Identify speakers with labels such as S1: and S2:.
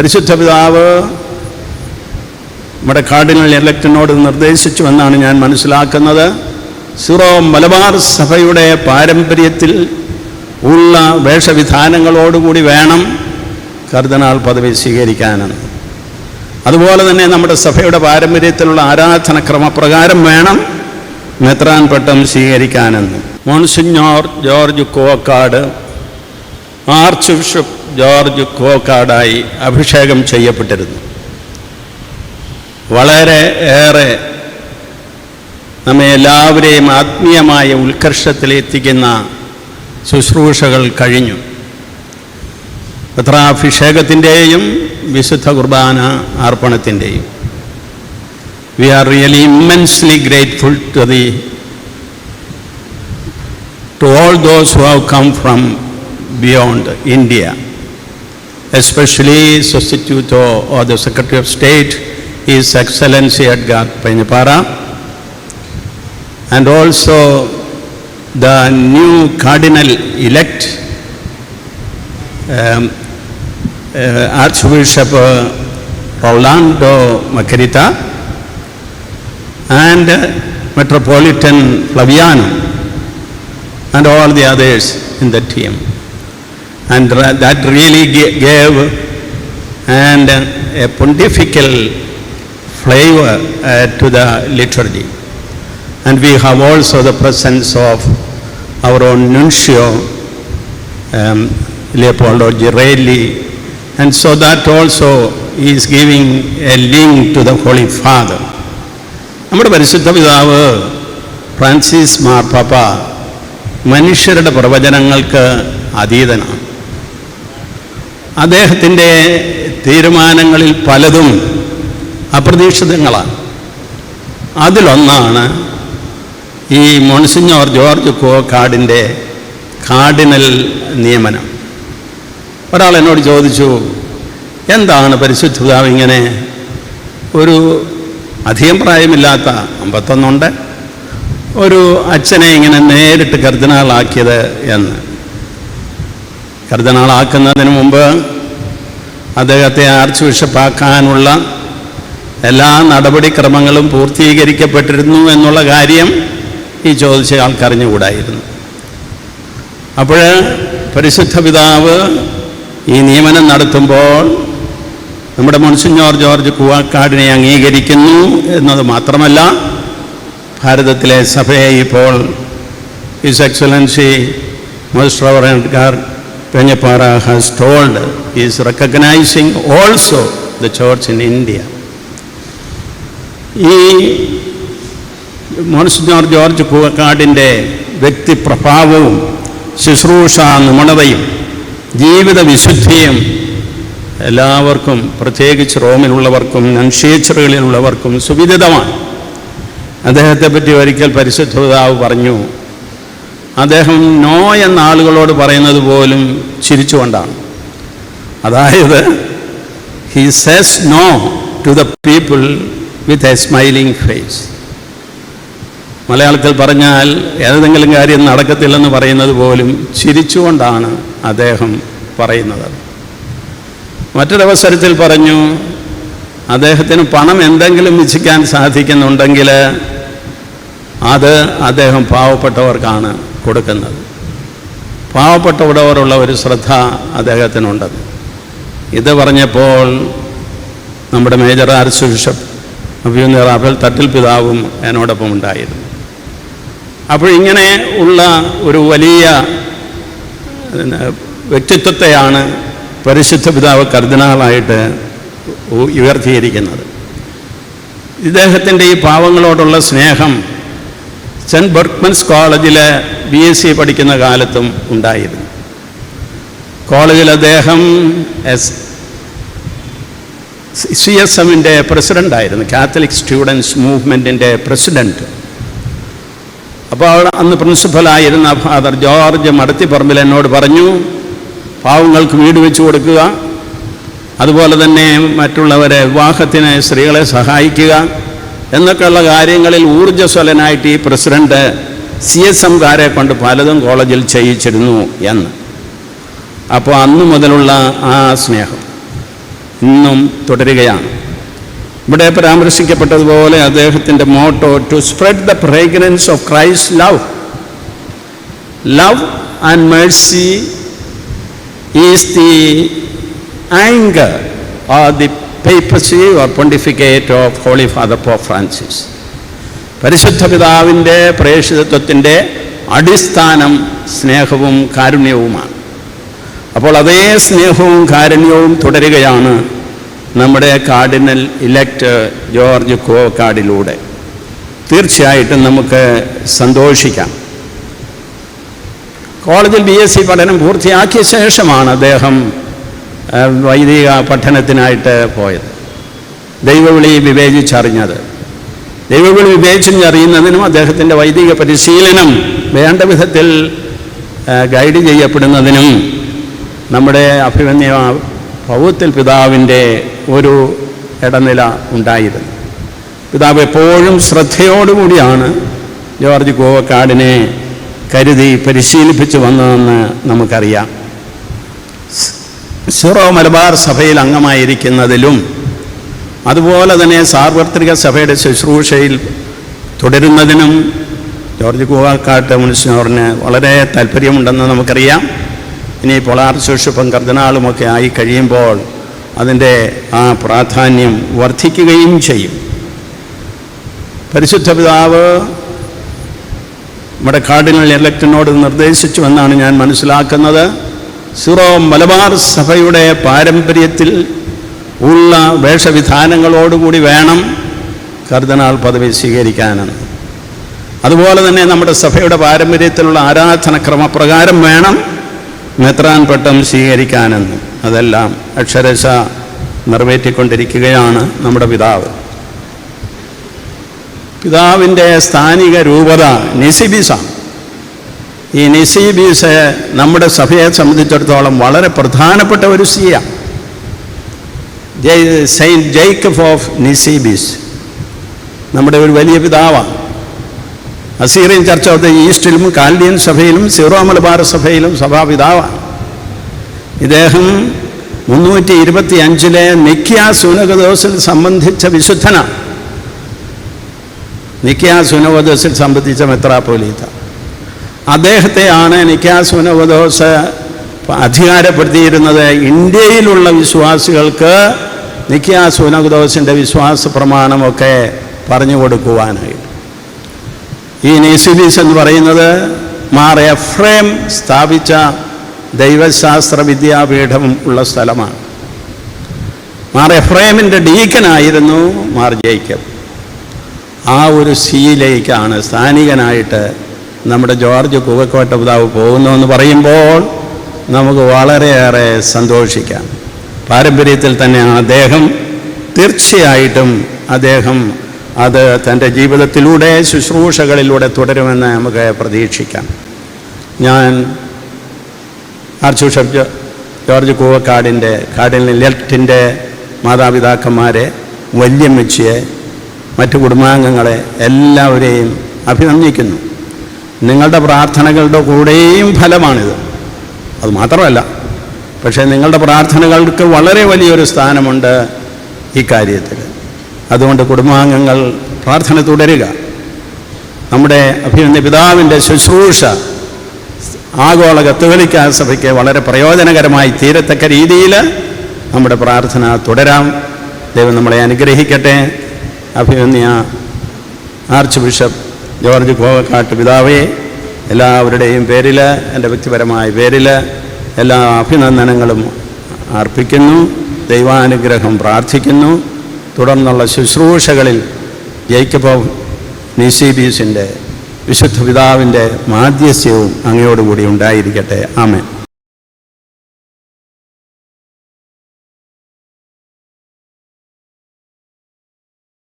S1: പരിശുദ്ധ പിതാവ് നമ്മുടെ കാർഡിനൽ ഇലക്ടനോട് നിർദ്ദേശിച്ചു എന്നാണ് ഞാൻ മനസ്സിലാക്കുന്നത്. സിറോ മലബാർ സഭയുടെ പാരമ്പര്യത്തിൽ ഉള്ള വേഷവിധാനങ്ങളോടുകൂടി വേണം കർദിനാൾ പദവി സ്വീകരിക്കാനെന്ന് അതുപോലെ തന്നെ നമ്മുടെ സഭയുടെ പാരമ്പര്യത്തിലുള്ള ആരാധനക്രമപ്രകാരം വേണം മെത്രാൻ പട്ടം സ്വീകരിക്കാനെന്ന്. Monsignor George Kokkad archbishop George കോക്കാടായി അഭിഷേകം ചെയ്യപ്പെട്ടിരുന്നു. വളരെ ഏറെ നമ്മെ എല്ലാവരെയും ആത്മീയമായ ഉത്കർഷത്തിലെത്തിക്കുന്ന ശുശ്രൂഷകൾ കഴിഞ്ഞു. പത്രാഭിഷേകത്തിന്റെയും വിശുദ്ധ കുർബാന അർപ്പണത്തിന്റെയും. We are really immensely grateful to the to all those who have come from beyond India. Especially substitute or, or the Secretary of State, His Excellency Edgar Penipara, and also the new Cardinal elect, um, uh, Archbishop uh, Rolando Macarita, and uh, Metropolitan Flaviano, and all the others in the team. And that really gave and uh, a pontifical flavor uh, to the liturgy. And we have also the presence of our own nuncio, um, Leopoldo Girelli, and so that also is giving a link to the Holy Father. നമ്മുടെ പരിശുദ്ധ പിതാവ് Francis മാർപ്പാപ്പ മനുഷ്യരുടെ പ്രവചനങ്ങൾക്ക് അതീതനാണ് അദ്ദേഹത്തിന്റെ തീരുമാനങ്ങളിൽ പലതും അപ്രതീക്ഷിതങ്ങളാണ്. അതിലൊന്നാണ് ഈ monsignor George കോക്കാടിന്റെ cardinal നിയമനം. ഒരാൾ എന്നോട് ചോദിച്ചു എന്താണ് പരിശുദ്ധ പിതാവ് ഇങ്ങനെ ഒരു അധികം പ്രായമില്ലാത്ത അമ്പത്തൊന്നുണ്ട്? ഒരു അച്ഛനെ ഇങ്ങനെ നേരിട്ട് കർദിനാളാക്കിയത് എന്ന്. കർദിനാളാക്കുന്നതിന് മുമ്പ് അദ്ദേഹത്തെ ആർച്ച് ബിഷപ്പാക്കാനുള്ള എല്ലാ നടപടിക്രമങ്ങളും പൂർത്തീകരിക്കപ്പെട്ടിരുന്നു എന്നുള്ള കാര്യം ഈ ചോദിച്ച ആൾക്കറിഞ്ഞുകൂടായിരുന്നു. അപ്പോൾ പരിശുദ്ധ പിതാവ് ഈ നിയമനം നടത്തുമ്പോൾ നമ്മുടെ മോൺസിഞ്ഞോർ ജോർജ് കുവാക്കാടിനെ അംഗീകരിക്കുന്നു എന്നത് മാത്രമല്ല ഭാരതത്തിലെ സഭയെ ഇപ്പോൾ ഹിസ് എക്സലൻസി മോസ്റ്റ് റവറൻകാർ പെഞ്ഞപ്പാറ has told is recognizing also the church in India ഈ മോൺസിഞ്ഞോർ ജോർജ് കൂവക്കാടിന്റെ വ്യക്തിപ്രഭാവവും ശുശ്രൂഷ നിമണതയും ജീവിത വിശുദ്ധിയും എല്ലാവർക്കും പ്രത്യേകിച്ച് റോമിലുള്ളവർക്കും നൻഷേച്ചറുകളിലുള്ളവർക്കും സുവിദിതമാണ്. അദ്ദേഹത്തെ പറ്റി ഒരിക്കൽ പരിശുദ്ധതാവ് പറഞ്ഞു അദ്ദേഹം നോ എന്ന ആളുകളോട് പറയുന്നത് പോലും ചിരിച്ചുകൊണ്ടാണ്. അതായത് he says no to the people with a smiling face മലയാളത്തിൽ പറഞ്ഞാൽ ഏതെങ്കിലും കാര്യം നടക്കത്തില്ലെന്ന് പറയുന്നത് പോലും ചിരിച്ചുകൊണ്ടാണ് അദ്ദേഹം പറയുന്നത്. മറ്റൊരവസരത്തിൽ പറഞ്ഞു അദ്ദേഹത്തിന് പണം എന്തെങ്കിലും ഇച്ഛിക്കാൻ സാധിക്കുന്നുണ്ടെങ്കിൽ അത് അദ്ദേഹം പാവപ്പെട്ടവർക്കാണ്. കൊടുക്കുന്നത്. പാവപ്പെട്ട ഉടവരുള്ള ഒരു ശ്രദ്ധ അദ്ദേഹത്തിനുണ്ട് ഇത് പറഞ്ഞപ്പോൾ നമ്മുടെ മേജർ ആർച്ച് ബിഷപ്പ് അഭിയുന്ന റാഫേൽ തട്ടിൽ പിതാവും എന്നോടൊപ്പം ഉണ്ടായിരുന്നു. അപ്പോൾ ഇങ്ങനെ ഉള്ള ഒരു വലിയ വ്യക്തിത്വത്തെയാണ് പരിശുദ്ധ പിതാവ് കർദിനാളായിട്ട് ഉയർത്തിയിരിക്കുന്നത്. ഇദ്ദേഹത്തിന്റെ ഈ പാവങ്ങളോടുള്ള സ്നേഹം സെന്റ് ബർക്ക്മൻസ് കോളേജിൽ ബി എസ് സി പഠിക്കുന്ന കാലത്തും ഉണ്ടായിരുന്നു. കോളേജിൽ അദ്ദേഹം എസ് സി എസ് എമ്മിന്റെ പ്രസിഡന്റായിരുന്നു കാത്തലിക് സ്റ്റുഡൻസ് മൂവ്മെന്റിന്റെ പ്രസിഡന്റ് അപ്പോൾ അവിടെ അന്ന് പ്രിൻസിപ്പലായിരുന്ന ഫാദർ ജോർജ് മടത്തിപ്പറമ്പിൽ എന്നോട് പറഞ്ഞു പാവങ്ങൾക്ക് വീട് വെച്ച് കൊടുക്കുക അതുപോലെ തന്നെ മറ്റുള്ളവരെ വിവാഹത്തിന് സ്ത്രീകളെ സഹായിക്കുക എന്നൊക്കെയുള്ള കാര്യങ്ങളിൽ ഊർജസ്വലനായിട്ട് ഈ പ്രസിഡന്റ് സി എസ് എംകാരെ കൊണ്ട് പലതും കോളേജിൽ ചെയ്യിച്ചിരുന്നു എന്ന്. അപ്പോൾ അന്നു മുതലുള്ള ആ സ്നേഹം ഇന്നും തുടരുകയാണ്. ഇവിടെ പരാമർശിക്കപ്പെട്ടതുപോലെ അദ്ദേഹത്തിന്റെ motto to spread the fragrance of Christ love. Love and mercy is the anchor or the papacy or pontificate of holy father pope Francis പരിശുദ്ധ പിതാവിന്റെ പ്രേക്ഷിതത്വത്തിന്റെ അടിസ്ഥാനം സ്നേഹവും കാരുണ്യവുമാണ്. അപ്പോൾ അതേ സ്നേഹവും കാരുണ്യവും തുടരുകയാണ് നമ്മുടെ കാർഡിനൽ ഇലക്ട് ജോർജ് കോക്കാടിലൂടെ തീർച്ചയായിട്ടും നമുക്ക് സന്തോഷിക്കാം. കോളേജിൽ ബി എസ് സി പഠനം പൂർത്തിയാക്കിയ ശേഷമാണ് അദ്ദേഹം വൈദിക പഠനത്തിനായിട്ട് പോയത്. ദൈവവിളി വിവേചിച്ചറിഞ്ഞത്. ദൈവവിളി വിവേചിച്ചറിയുന്നതിനും അദ്ദേഹത്തിന്റെ വൈദിക പരിശീലനം വേണ്ട വിധത്തിൽ ഗൈഡ് ചെയ്യപ്പെടുന്നതിനും നമ്മുടെ അഭിമന്യ പൗത്തിൽ പിതാവിന്റെ ഒരു ഇടനില ഉണ്ടായിരുന്നു. പിതാവ് എപ്പോഴും ശ്രദ്ധയോടുകൂടിയാണ് ജോർജ് കോവക്കാടിനെ കരുതി പരിശീലിപ്പിച്ചു വന്നതെന്ന് നമുക്കറിയാം. സിറോ മലബാർ സഭയിൽ അംഗമായിരിക്കുന്നതിലും അതുപോലെ തന്നെ സാർവത്രിക സഭയുടെ ശുശ്രൂഷയിൽ തുടരുന്നതിനും ജോർജ് കൂവാക്കാട്ട് മുനിസിനോറിന് വളരെ താല്പര്യമുണ്ടെന്ന് നമുക്കറിയാം. ഇനി പൊളാർ ശുശ്രൂഷപ്പം കർദിനാളുമൊക്കെ ആയി കഴിയുമ്പോൾ അതിന്റെ ആ പ്രാധാന്യം വർദ്ധിക്കുകയും ചെയ്യും. പരിശുദ്ധ പിതാവ് നമ്മുടെ കാർഡിനൽ ഇലക്ടനോട് നിർദ്ദേശിച്ചു എന്നാണ് ഞാൻ മനസ്സിലാക്കുന്നത്. സിറോ മലബാർ സഭയുടെ പാരമ്പര്യത്തിൽ ഉള്ള വേഷവിധാനങ്ങളോടുകൂടി വേണം കർദിനാൾ പദവി സ്വീകരിക്കാനെന്ന് അതുപോലെ തന്നെ നമ്മുടെ സഭയുടെ പാരമ്പര്യത്തിലുള്ള ആരാധനക്രമപ്രകാരം വേണം മെത്രാൻ പട്ടം സ്വീകരിക്കാനെന്ന് അതെല്ലാം അക്ഷരശ നിറവേറ്റിക്കൊണ്ടിരിക്കുകയാണ് നമ്മുടെ പിതാവ്. പിതാവിന്റെ സ്ഥാനിക രൂപത നിസിബിസാണ്. ഈ നിസീബീസ് നമ്മുടെ സഭയെ സംബന്ധിച്ചിടത്തോളം വളരെ പ്രധാനപ്പെട്ട ഒരു സിയ. ജയ് സെയിന്റ് ജേക്കബ് ഓഫ് നിസീബീസ്. നമ്മുടെ ഒരു വലിയ പിതാവാണ്. അസീറിയൻ ചർച്ച് ഓഫ് ദ ഈസ്റ്റിലും കാൽഡിയൻ സഭയിലും സീറോ മലബാർ സഭയിലും സഭാപിതാവാണ്. ഇദ്ദേഹം മുന്നൂറ്റി ഇരുപത്തി അഞ്ചിലെ നിക്കിയ സുനകദോസിൽ സംബന്ധിച്ച വിശുദ്ധനാണ്. നിക്കിയ സുനകദോസിൽ സംബന്ധിച്ച മെത്രാപ്പോലീത്ത. അദ്ദേഹത്തെയാണ് നിക്കാസുനവദോസ് അധികാരപ്പെടുത്തിയിരുന്നത്. ഇന്ത്യയിലുള്ള വിശ്വാസികൾക്ക് നിക്കാസുനവദോസിന്റെ വിശ്വാസ പ്രമാണമൊക്കെ പറഞ്ഞു കൊടുക്കുവാനായിട്ട് ഈ നേസിബീസ് എന്ന് പറയുന്നത് മാർ എഫ്രേം സ്ഥാപിച്ച ദൈവശാസ്ത്ര വിദ്യാപീഠം ഉള്ള സ്ഥലമാണ്. മാർ എഫ്രേമിന്റെ ഡീക്കനായിരുന്നു മാർ ജേക്കബ്. ആ ഒരു സീയിലേക്കാണ് സ്ഥാനികനായിട്ട് നമ്മുടെ ജോർജ് കുകക്കോട്ട പിതാവ് പോകുന്നു എന്ന് പറയുമ്പോൾ നമുക്ക് വളരെയേറെ സന്തോഷിക്കാം. പാരമ്പര്യത്തിൽ തന്നെ അദ്ദേഹം തീർച്ചയായിട്ടും അദ്ദേഹം അത് തന്റെ ജീവിതത്തിലൂടെ ശുശ്രൂഷകളിലൂടെ തുടരുമെന്ന് നമുക്ക് പ്രതീക്ഷിക്കാം. ഞാൻ ആർച്ച് ബിഷപ്പ് ജോർജ് കൂവക്കാടിന്റെ കാടിന്റെ ലെഫ്റ്റിന്റെ മാതാപിതാക്കന്മാരെ വല്യമ്മച്ചിയെ മറ്റു കുടുംബാംഗങ്ങളെ എല്ലാവരെയും അഭിനന്ദിക്കുന്നു. നിങ്ങളുടെ പ്രാർത്ഥനകളുടെ കൂടെയും ഫലമാണിത്. അത് മാത്രമല്ല പക്ഷേ നിങ്ങളുടെ പ്രാർത്ഥനകൾക്ക് വളരെ വലിയൊരു സ്ഥാനമുണ്ട് ഈ കാര്യത്തിൽ. അതുകൊണ്ട് കുടുംബാംഗങ്ങൾ പ്രാർത്ഥന തുടരുക. നമ്മുടെ അഭിനന്ദ പിതാവിന്റെ ശുശ്രൂഷ ആഗോള കത്തോലിക്ക സഭയ്ക്ക് വളരെ പ്രയോജനകരമായി തീരത്തക്ക രീതിയിൽ നമ്മുടെ പ്രാർത്ഥന തുടരാം. ദൈവം നമ്മളെ അനുഗ്രഹിക്കട്ടെ. അഭിമന്യ ആർച്ച് ബിഷപ്പ് ജോർജ് കോവക്കാട്ട് പിതാവേ എല്ലാവരുടെയും പേരിൽ എന്റെ വ്യക്തിപരമായ പേരിൽ എല്ലാ അഭിനന്ദനങ്ങളും അർപ്പിക്കുന്നു ദൈവാനുഗ്രഹം പ്രാർത്ഥിക്കുന്നു. തുടർന്നുള്ള ശുശ്രൂഷകളിൽ ജയിക്കബ് നിസിബീസിന്റെ വിശുദ്ധ പിതാവിന്റെ മാധ്യസ്യവും അങ്ങയോടുകൂടി ഉണ്ടായിരിക്കട്ടെ. ആമേൻ.